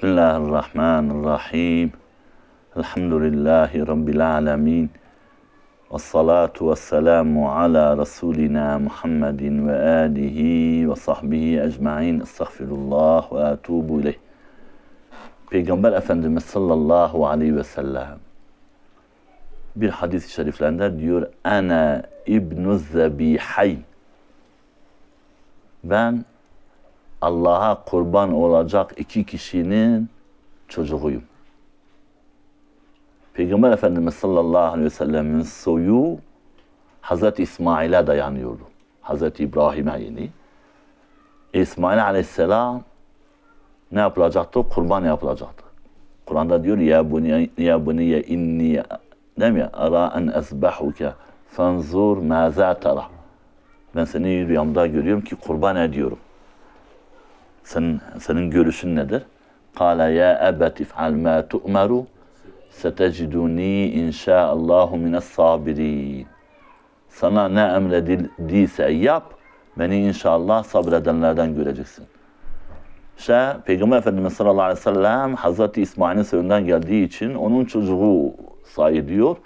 Bismillahirrahmanirrahim. Elhamdülillahi Rabbil alemin. Ve salatu ve selamu ala Resulina Muhammedin ve alihi ve sahbihi ecmain. Estağfirullah ve atubu ileyh. Peygamber Efendimiz sallallahu aleyhi ve sellem bir hadis-i şeriflerinde diyor Ana İbnu Zebihayn ben Allah'a kurban olacak iki kişinin çocuğuyum. Peygamber Efendimiz sallallahu aleyhi ve sellemin soyu Hazreti İsmail'e dayanıyordu. Hazreti İbrahim'e yeni. İsmail aleyhisselam ne yapılacaktı? Kurban yapılacaktı. Kur'an'da diyor ya buni ya buniye inni değil mi? Ara en ezbahuke fanzur maza tara. Ben seni rüyamda görüyorum ki kurban ediyorum. Senin, senin görüşün nedir? Kale ya ebet if'al ma tu'meru seteciduni inşaallahu mines sabirin. Sana ne emredildiyse yap, beni inşallah sabredenlerden göreceksin. İşte Peygamber Efendimiz sallallahu aleyhi ve sellem Hazreti İsmail'in soyundan geldiği için onun çocuğu sayılıyor.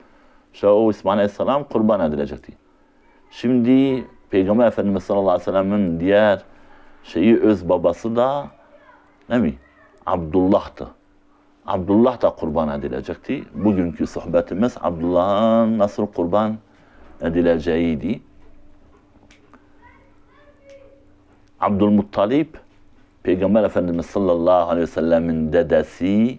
İşte o İsmail aleyhisselam kurban edilecekti. Şimdi Peygamber Efendimiz sallallahu aleyhi ve sellem'in diğer şeyi öz babası da ne mi? Abdullah'tı. Abdullah da kurban edilecekti. Bugünkü sohbetimiz Abdullah'ın nasıl kurban edileceğiydi. Abdülmuttalip Peygamber Efendimiz sallallahu aleyhi ve sellemin dedesi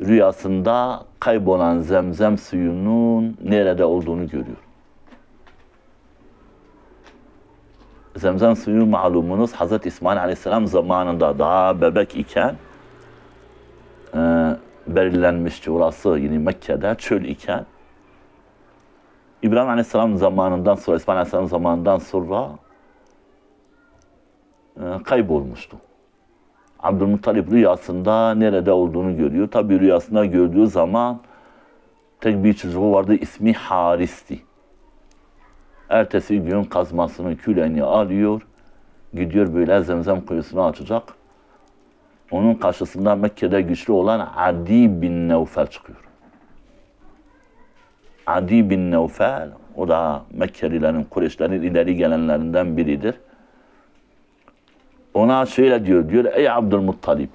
rüyasında kaybolan zemzem suyunun nerede olduğunu görüyor. Zemzem suyu malumunuz Hazreti İsmail Aleyhisselam zamanında daha bebek iken e, belirlenmişti orası yine Mekke'de çöl iken İbrahim Aleyhisselam zamanından sonra İsmail Aleyhisselam zamanından sonra e, kaybolmuştu. Abdülmuttalip rüyasında nerede olduğunu görüyor. Tabi rüyasında gördüğü zaman tek bir çocuğu vardı ismi Haris'ti. Ertesi gün kazmasını, küleni alıyor. Gidiyor böyle zemzem kuyusunu açacak. Onun karşısında Mekke'de güçlü olan Adi bin Nevfel çıkıyor. Adi bin Nevfel, o da Mekkelilerin, Kureyşlerin ileri gelenlerinden biridir. Ona şöyle diyor, diyor ey Abdülmuttalip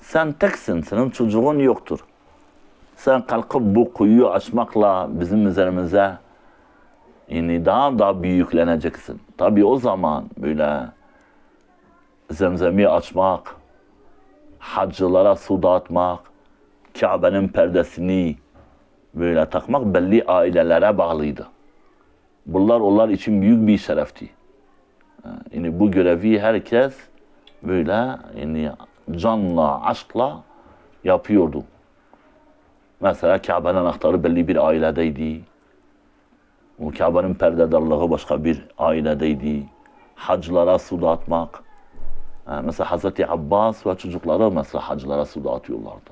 sen teksin, senin çocuğun yoktur. Sen kalkıp bu kuyuyu açmakla bizim üzerimize yani daha da büyükleneceksin. Tabi o zaman böyle zemzemi açmak, hacılara su dağıtmak, Kabe'nin perdesini böyle takmak belli ailelere bağlıydı. Bunlar onlar için büyük bir şerefti. Yani bu görevi herkes böyle yani canla, aşkla yapıyordu. Mesela Kabe'nin anahtarı belli bir ailedeydi. O Kabe'nin perdedarlığı başka bir ailedeydi. Hacılara su dağıtmak. Yani mesela Hazreti Abbas ve çocukları mesela hacılara su dağıtıyorlardı.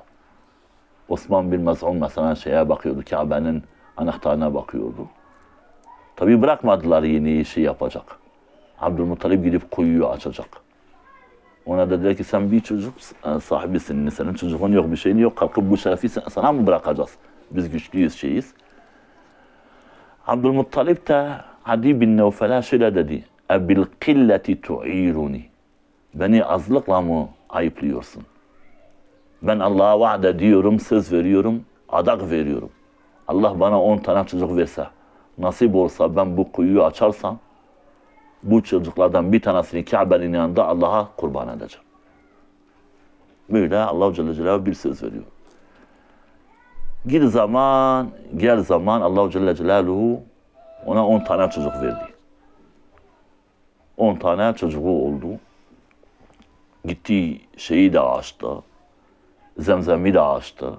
Osman bin Mes'un mesela şeye bakıyordu, Kabe'nin anahtarına bakıyordu. Tabi bırakmadılar yeni şey yapacak. Abdülmuttalip gidip kuyuyu açacak. Ona dediler ki sen bir çocuk sahibisin, senin çocuğun yok, bir şeyin yok. Kalkıp bu şerefi sana mı bırakacağız? Biz güçlüyüz, şeyiz. Abdülmuttalip de Adi bin Nevfel'e şöyle dedi. Ebil killeti tu'iruni. Beni azlıkla mı ayıplıyorsun? Ben Allah'a vaat ediyorum, söz veriyorum, adak veriyorum. Allah bana on tane çocuk verse, nasip olsa ben bu kuyuyu açarsam, bu çocuklardan bir tanesini Kabe'nin yanında Allah'a kurban edeceğim. Böyle Allah Celle Celaluhu bir söz veriyor. Gir zaman, gel zaman Allah Celle Celaluhu ona on tane çocuk verdi. On tane çocuğu oldu. Gitti şeyi de açtı. Zemzemi de açtı.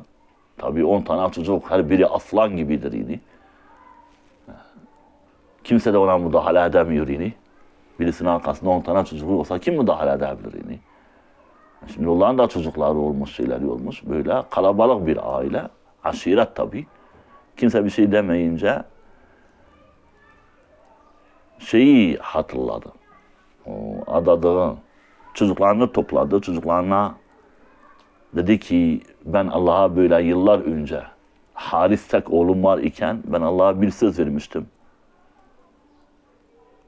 Tabii on tane çocuk her biri aslan gibidir yine. Kimse de ona müdahale edemiyor yine. Birisinin arkasında on tane çocuğu olsa kim müdahale edebilir yine? Şimdi onların da çocukları olmuş, şeyleri olmuş. Böyle kalabalık bir aile. Aşiret tabii. Kimse bir şey demeyince şeyi hatırladı. Adadığı Çocuklarını topladı. Çocuklarına dedi ki ben Allah'a böyle yıllar önce Haris tek oğlum var iken ben Allah'a bir söz vermiştim.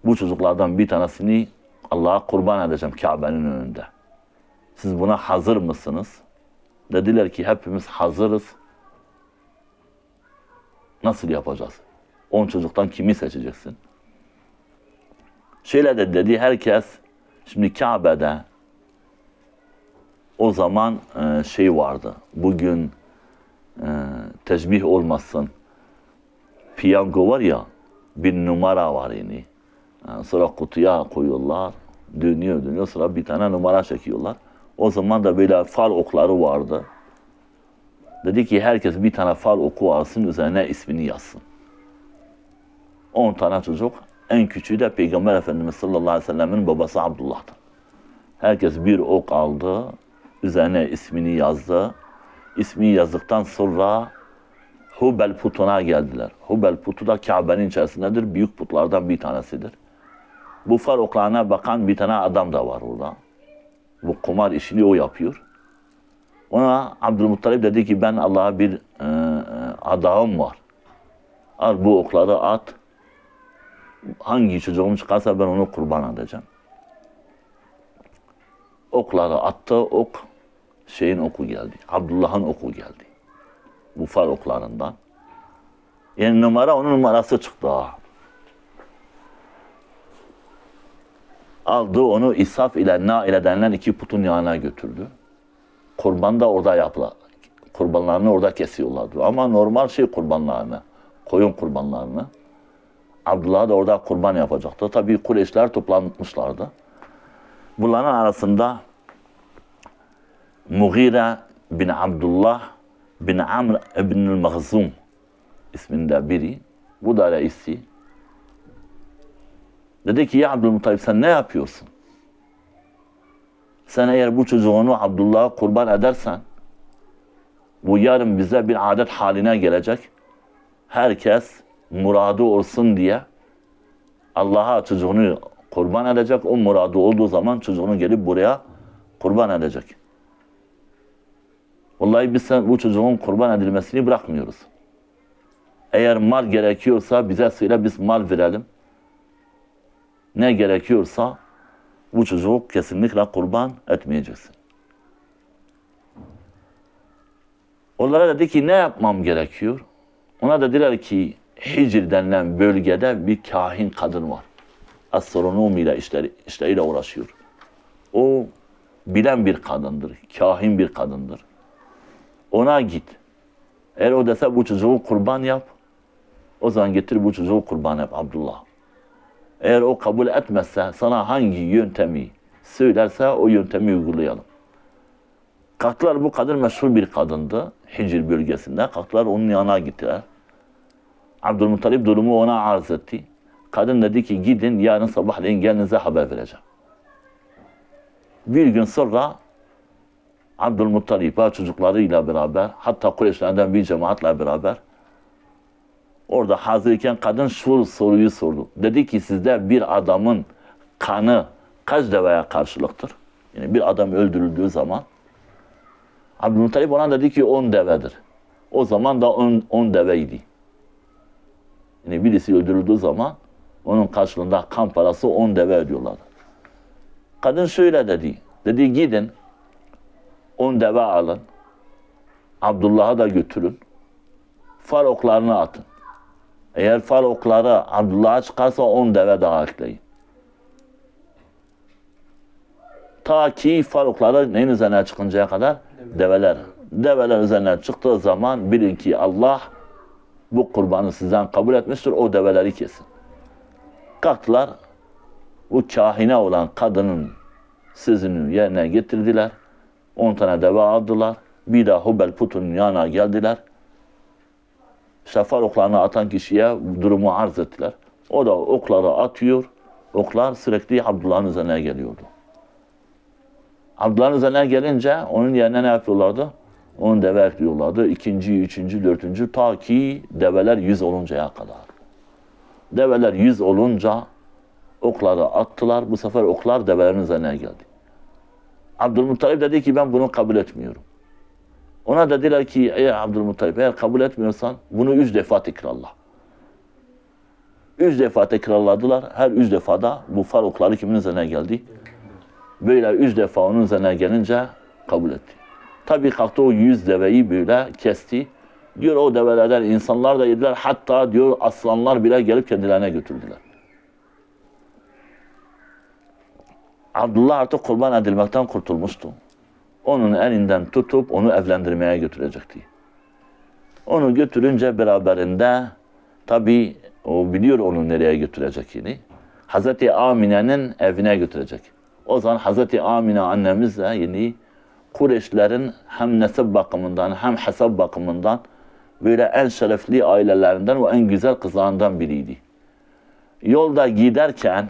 Bu çocuklardan bir tanesini Allah'a kurban edeceğim Kabe'nin önünde. Siz buna hazır mısınız? Dediler ki hepimiz hazırız. Nasıl yapacağız? On çocuktan kimi seçeceksin? Şöyle de dedi herkes şimdi Kabe'de o zaman e, şey vardı. Bugün e, olmasın. Piyango var ya bir numara var yani. Yani sonra kutuya koyuyorlar. Dönüyor dönüyor sonra bir tane numara çekiyorlar. O zaman da böyle fal okları vardı. Dedi ki herkes bir tane fal oku alsın üzerine ismini yazsın. 10 tane çocuk. En küçüğü de Peygamber Efendimiz sallallahu aleyhi ve sellemin babası Abdullah'tı. Herkes bir ok aldı. Üzerine ismini yazdı. İsmini yazdıktan sonra Hubel putuna geldiler. Hubel putu da Kabe'nin içerisindedir. Büyük putlardan bir tanesidir. Bu fal oklarına bakan bir tane adam da var orada. Bu kumar işini o yapıyor. Ona Abdülmuttalip dedi ki ben Allah'a bir e, adağım var. Al bu okları at. Hangi çocuğum çıkarsa ben onu kurban edeceğim. Okları attı, ok şeyin oku geldi. Abdullah'ın oku geldi. Bu oklarından. Yani numara onun numarası çıktı ha. Aldı onu İsaf ile Naile denilen iki putun yanına götürdü. Kurban da orada yapılar. Kurbanlarını orada kesiyorlardı. Ama normal şey kurbanlarını, koyun kurbanlarını. Abdullah da orada kurban yapacaktı. Tabii Kureyşler toplanmışlardı. Bunların arasında Mughire bin Abdullah bin Amr ibn el-Maghzum isminde biri. Bu da reisi. Dedi ki ya Abdülmuttalip sen ne yapıyorsun? Sen eğer bu çocuğunu Abdullah'a kurban edersen bu yarın bize bir adet haline gelecek. Herkes muradı olsun diye Allah'a çocuğunu kurban edecek. O muradı olduğu zaman çocuğunu gelip buraya kurban edecek. Vallahi biz sen bu çocuğun kurban edilmesini bırakmıyoruz. Eğer mal gerekiyorsa bize söyle biz mal verelim. Ne gerekiyorsa bu çocuğu kesinlikle kurban etmeyeceksin. Onlara dedi ki ne yapmam gerekiyor? Ona dediler ki Hicr denilen bölgede bir kahin kadın var. Astronomiyle işleri, işleriyle uğraşıyor. O bilen bir kadındır, kahin bir kadındır. Ona git. Eğer o dese bu çocuğu kurban yap, o zaman getir bu çocuğu kurban yap Abdullah. Eğer o kabul etmezse sana hangi yöntemi söylerse o yöntemi uygulayalım. Kalktılar bu kadın meşhur bir kadındı. Hicr bölgesinde. Kalktılar onun yanına gittiler. Abdülmuttalip durumu ona arz etti. Kadın dedi ki gidin yarın sabahleyin gelinize haber vereceğim. Bir gün sonra Abdülmuttalip'e çocuklarıyla beraber hatta Kureyşlerden bir cemaatle beraber orada hazırken kadın şu soruyu sordu. Dedi ki sizde bir adamın kanı kaç deveye karşılıktır? Yani bir adam öldürüldüğü zaman Abdülmuttalip ona dedi ki 10 devedir. O zaman da 10 deveydi. Yani birisi öldürüldüğü zaman onun karşılığında kan parası 10 deve ödüyorlardı. Kadın şöyle dedi. Dedi gidin 10 deve alın. Abdullah'a da götürün. Far oklarını atın. Eğer far okları Abdullah'a çıkarsa 10 deve daha ekleyin. Ta ki far okları neyin üzerine çıkıncaya kadar? Develer. Develer üzerine çıktığı zaman bilin ki Allah bu kurbanı sizden kabul etmiştir. O develeri kesin. Kalktılar. Bu kahine olan kadının sözünü yerine getirdiler. 10 tane deve aldılar. Bir daha Hubel Put'un yanına geldiler. Şafar oklarını atan kişiye durumu arz ettiler. O da okları atıyor. Oklar sürekli Abdullah'ın üzerine geliyordu. Abdullah'ın üzerine gelince onun yerine ne yapıyorlardı? Onun deve ekliyorlardı. İkinci, üçüncü, dördüncü ta ki develer yüz oluncaya kadar. Develer yüz olunca okları attılar. Bu sefer oklar develerin üzerine geldi. Abdülmuttalip dedi ki ben bunu kabul etmiyorum. Ona dediler ki ey Abdülmuttalip eğer kabul etmiyorsan bunu üç defa tekrarla. Üç defa tekrarladılar. Her üç defada bu far okları kimin üzerine geldi? Böyle üç defa onun üzerine gelince kabul etti. Tabii kalktı o yüz deveyi böyle kesti. Diyor o develerden insanlar da yediler. Hatta diyor aslanlar bile gelip kendilerine götürdüler. Abdullah artık kurban edilmekten kurtulmuştu. Onun elinden tutup onu evlendirmeye götürecekti. Onu götürünce beraberinde tabi o biliyor onu nereye götürecekini. Hazreti Amine'nin evine götürecek. O zaman Hazreti Amine annemiz de yeni Kureyşlerin hem nesep bakımından hem hesap bakımından böyle en şerefli ailelerinden ve en güzel kızlarından biriydi. Yolda giderken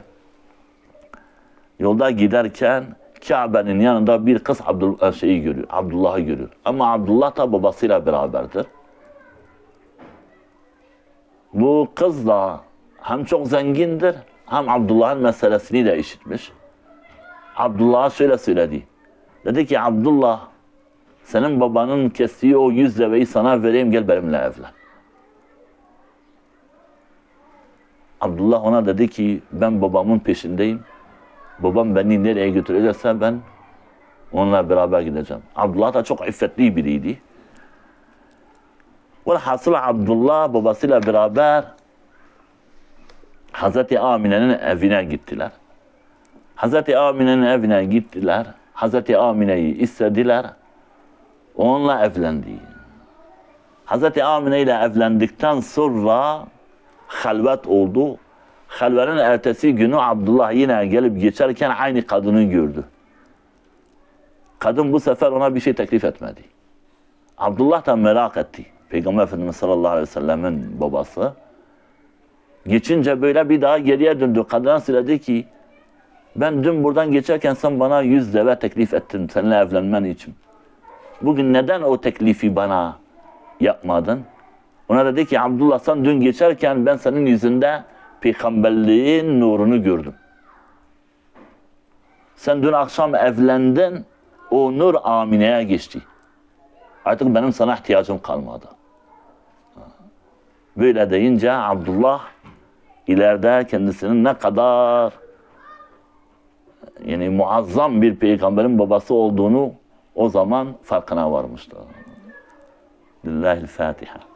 yolda giderken Kabe'nin yanında bir kız Abdullah şeyi görüyor, Abdullah'ı görüyor. Ama Abdullah da babasıyla beraberdir. Bu kız da hem çok zengindir hem Abdullah'ın meselesini de işitmiş. Abdullah'a şöyle söyledi. Dedi ki Abdullah senin babanın kestiği o yüz deveyi sana vereyim gel benimle evlen. Abdullah ona dedi ki ben babamın peşindeyim. Babam beni nereye götürecekse ben onunla beraber gideceğim. Abdullah da çok iffetli biriydi. Velhasıl Abdullah babasıyla beraber Hazreti Amine'nin evine gittiler. Hazreti Amine'nin evine gittiler. Hazreti Amine'yi istediler. Onunla evlendi. Hazreti Amine ile evlendikten sonra halvet oldu. Halvetin ertesi günü Abdullah yine gelip geçerken aynı kadını gördü. Kadın bu sefer ona bir şey teklif etmedi. Abdullah da merak etti. Peygamber Efendimiz sallallahu aleyhi ve sellemin babası. Geçince böyle bir daha geriye döndü. Kadına söyledi ki ben dün buradan geçerken sen bana yüz deve teklif ettin seninle evlenmen için. Bugün neden o teklifi bana yapmadın? Ona dedi ki Abdullah sen dün geçerken ben senin yüzünde peygamberliğin nurunu gördüm. Sen dün akşam evlendin, o nur Amine'ye geçti. Artık benim sana ihtiyacım kalmadı. Böyle deyince Abdullah ileride kendisinin ne kadar yani muazzam bir peygamberin babası olduğunu o zaman farkına varmıştı. Lillahi'l-Fatiha.